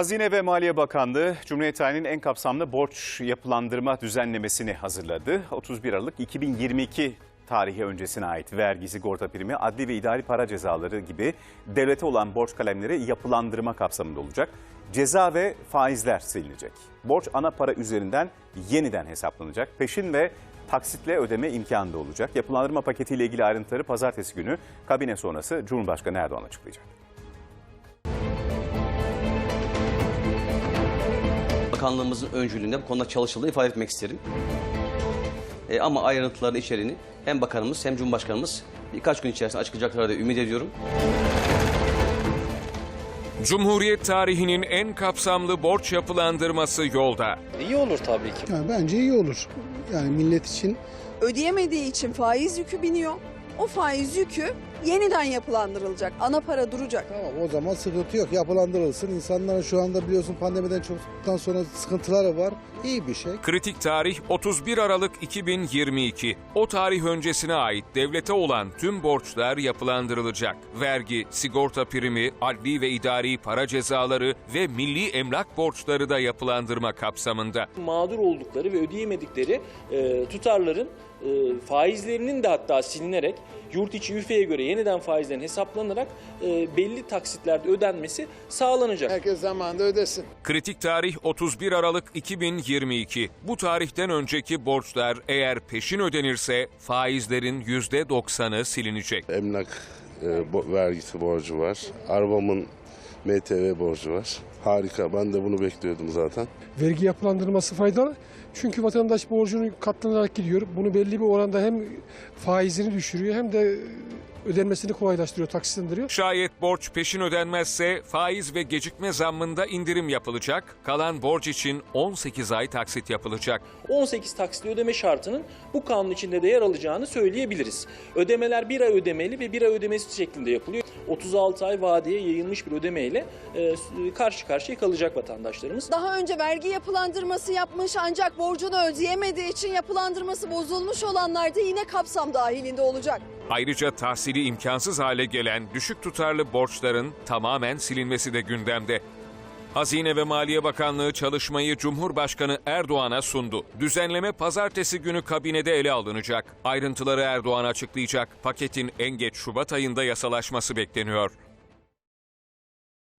Hazine ve Maliye Bakanlığı Cumhuriyet Halinin en kapsamlı borç yapılandırma düzenlemesini hazırladı. 31 Aralık 2022 tarihi öncesine ait vergi, sigorta primi, adli ve idari para cezaları gibi devlete olan borç kalemleri yapılandırma kapsamında olacak. Ceza ve faizler silinecek. Borç ana para üzerinden yeniden hesaplanacak. Peşin ve taksitle ödeme imkanı da olacak. Yapılandırma paketiyle ilgili ayrıntıları pazartesi günü kabine sonrası Cumhurbaşkanı Erdoğan açıklayacak. Bakanlığımızın öncülüğünde bu konuda çalışıldığı ifade etmek isterim. E, ama ayrıntıları içeriğini hem bakanımız hem cumhurbaşkanımız birkaç gün içerisinde açıklayacaklar diye ümit ediyorum. Cumhuriyet tarihinin en kapsamlı borç yapılandırması yolda. İyi olur tabii ki. Yani bence iyi olur. Yani millet için ödeyemediği için faiz yükü biniyor. O faiz yükü yeniden yapılandırılacak. Ana para duracak. tamam o zaman sıkıntı yok. Yapılandırılsın. İnsanların şu anda biliyorsun pandemiden çoktan sonra sıkıntıları var. İyi bir şey. Kritik tarih 31 Aralık 2022. O tarih öncesine ait devlete olan tüm borçlar yapılandırılacak. Vergi, sigorta primi, adli ve idari para cezaları ve milli emlak borçları da yapılandırma kapsamında. Mağdur oldukları ve ödeyemedikleri e, tutarların e, faizlerinin de hatta silinerek yurt içi üfeye göre yeniden faizlerin hesaplanarak e, belli taksitlerde ödenmesi sağlanacak. Herkes zamanında ödesin. Kritik tarih 31 Aralık 2022. Bu tarihten önceki borçlar eğer peşin ödenirse faizlerin %90'ı silinecek. Emlak e, bo- vergisi borcu var. Arabamın MTV borcu var. Harika. Ben de bunu bekliyordum zaten. vergi yapılandırması faydalı. Çünkü vatandaş borcunu katlanarak gidiyor. Bunu belli bir oranda hem faizini düşürüyor hem de ödenmesini kolaylaştırıyor, taksitlendiriyor. Şayet borç peşin ödenmezse faiz ve gecikme zammında indirim yapılacak. Kalan borç için 18 ay taksit yapılacak. 18 taksitli ödeme şartının bu kanun içinde de yer alacağını söyleyebiliriz. Ödemeler bir ay ödemeli ve bir ay ödemesi şeklinde yapılıyor. 36 ay vadeye yayılmış bir ödemeyle e, karşı karşıya kalacak vatandaşlarımız. Daha önce vergi yapılandırması yapmış ancak borcunu ödeyemediği için yapılandırması bozulmuş olanlar da yine kapsam dahilinde olacak. Ayrıca tahsili imkansız hale gelen düşük tutarlı borçların tamamen silinmesi de gündemde. Hazine ve Maliye Bakanlığı çalışmayı Cumhurbaşkanı Erdoğan'a sundu. Düzenleme pazartesi günü kabinede ele alınacak. Ayrıntıları Erdoğan açıklayacak. Paketin en geç Şubat ayında yasalaşması bekleniyor.